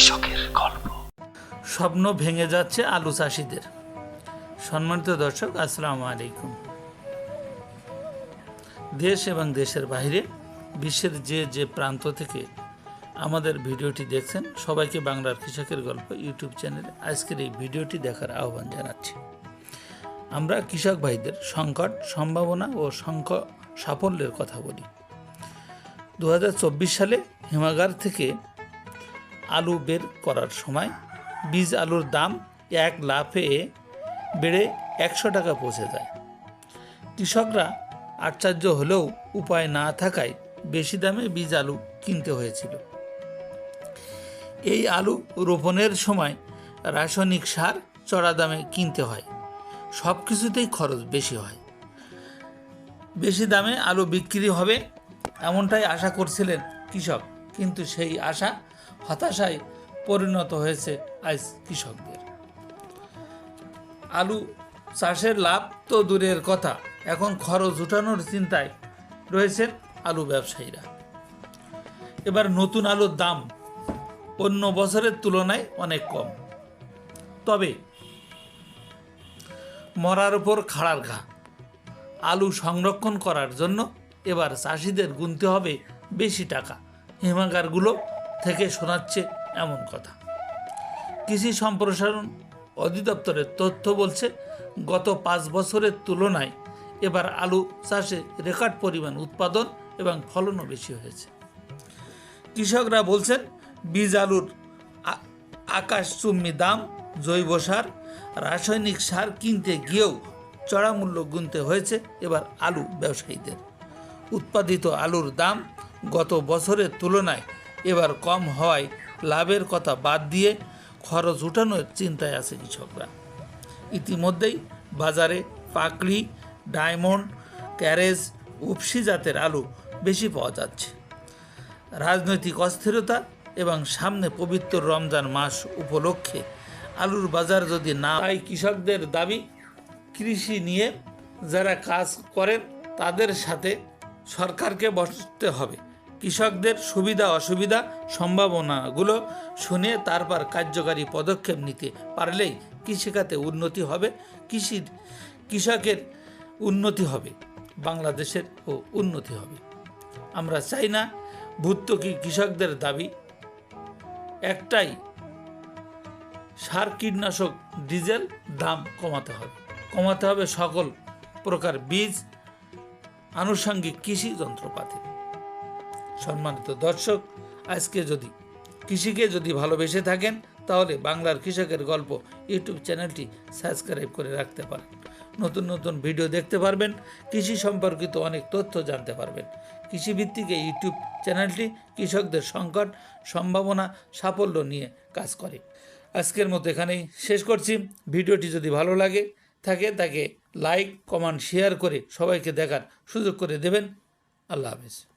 কৃষকের গল্প। স্বপ্ন ভেঙে যাচ্ছে আলু চাষিদের। সম্মানিত দর্শক, আসসালামু আলাইকুম। দেশ এবং দেশের বাইরে, বিশ্বের যে যে প্রান্ত থেকে আমাদের ভিডিওটি দেখছেন, সবাইকে বাংলার কৃষকের গল্প ইউটিউব চ্যানেলে আজকের এই ভিডিওটি দেখার আহ্বান জানাচ্ছি। আমরা কৃষক ভাইদের সংকট, সম্ভাবনা ও সংক সাফল্যের কথা বলি। দু হাজার চব্বিশ সালে হিমাগার থেকে আলু বের করার সময় বীজ আলুর দাম এক লাফে বেড়ে একশো টাকা পৌঁছে যায়। কৃষকরা আশ্চর্য হলেও উপায় না থাকায় বেশি দামে বীজ আলু কিনতে হয়েছিল। এই আলু রোপণের সময় রাসায়নিক সার চড়া দামে কিনতে হয়। সব কিছুতেই খরচ বেশি হয়। বেশি দামে আলু বিক্রি হবে এমনটাই আশা করছিলেন কৃষক, কিন্তু সেই আশা হতাশায় পরিণত হয়েছে আজ কৃষকদের। আলু চাষের লাভ তো দূরের কথা, এখন খরচ উঠানোর চিন্তায় রয়েছেন আলু ব্যবসায়ীরা। এবার নতুন আলুর দাম অন্য বছরের তুলনায় অনেক কম। তবে মরার উপর খাড়ার ঘা, আলু সংরক্ষণ করার জন্য এবার চাষিদের গুনতে হবে বেশি টাকা। হিমাগারগুলো থেকে শোনাচ্ছে এমন কথা। কৃষি সম্প্রসারণ অধিদপ্তরের তথ্য বলছে, গত পাঁচ বছরের তুলনায় এবার আলু চাষে রেকর্ড পরিমাণ উৎপাদন এবং ফলনও বেশি হয়েছে। কৃষকরা বলছেন, বীজ আলুর আ- আকাশচুম্বী দাম, জৈব সার, রাসায়নিক সার কিনতে গিয়েও চড়া মূল্য গুনতে হয়েছে এবার আলু ব্যবসায়ীদের। উৎপাদিত আলুর দাম গত বছরের তুলনায় এবার কম হওয়ায় লাভের কথা বাদ দিয়ে খরচ উঠানোর চিন্তায় আছে কৃষকরা ইতিমধ্যেই বাজারে পাকড়ি, ডায়মন্ড, ক্যারেজ উপসি জাতের আলু বেশি পাওয়া যাচ্ছে। রাজনৈতিক অস্থিরতা এবং সামনে পবিত্র রমজান মাস উপলক্ষে আলুর বাজার যদি না তাই কৃষকদের দাবি, কৃষি নিয়ে যারা কাজ করেন, তাদের সাথে সরকারকে বসতে হবে। কৃষকদের সুবিধা, অসুবিধা সম্ভাবনাগুলো শুনে তারপর কার্যকারী পদক্ষেপ নিতে পারলেই কৃষিখাতে উন্নতি হবে, কৃষির, কৃষকের উন্নতি হবে, বাংলাদেশের ও উন্নতি হবে। আমরা চাই না ভুত্তকি কৃষকদের দাবি, একটাই সার কীটনাশক ডিজেল দাম কমাতে হবে। কমাতে হবে সকল প্রকার বীজ, আনুষঙ্গিক কৃষি যন্ত্রপাতি। সম্মানিত দর্শক, আজকে যদি কৃষিকে যদি ভালোবেসে থাকেন, তাহলে বাংলার কৃষকের গল্প ইউটিউব চ্যানেলটি সাবস্ক্রাইব করে রাখতে পারেন। নতুন নতুন ভিডিও দেখতে পারবেন, কৃষি সম্পর্কিত অনেক তথ্য জানতে পারবেন। কৃষিভিত্তিক এই ইউটিউব চ্যানেলটি কৃষকদের সংকট, সম্ভাবনা, সাফল্য নিয়ে কাজ করে। আজকের মতো এখানেই শেষ করছি। ভিডিওটি যদি ভালো লাগে, থাকে তাকে লাইক, কমেন্ট, শেয়ার করে সবাইকে দেখার সুযোগ করে দেবেন। আল্লাহ হাফেজ।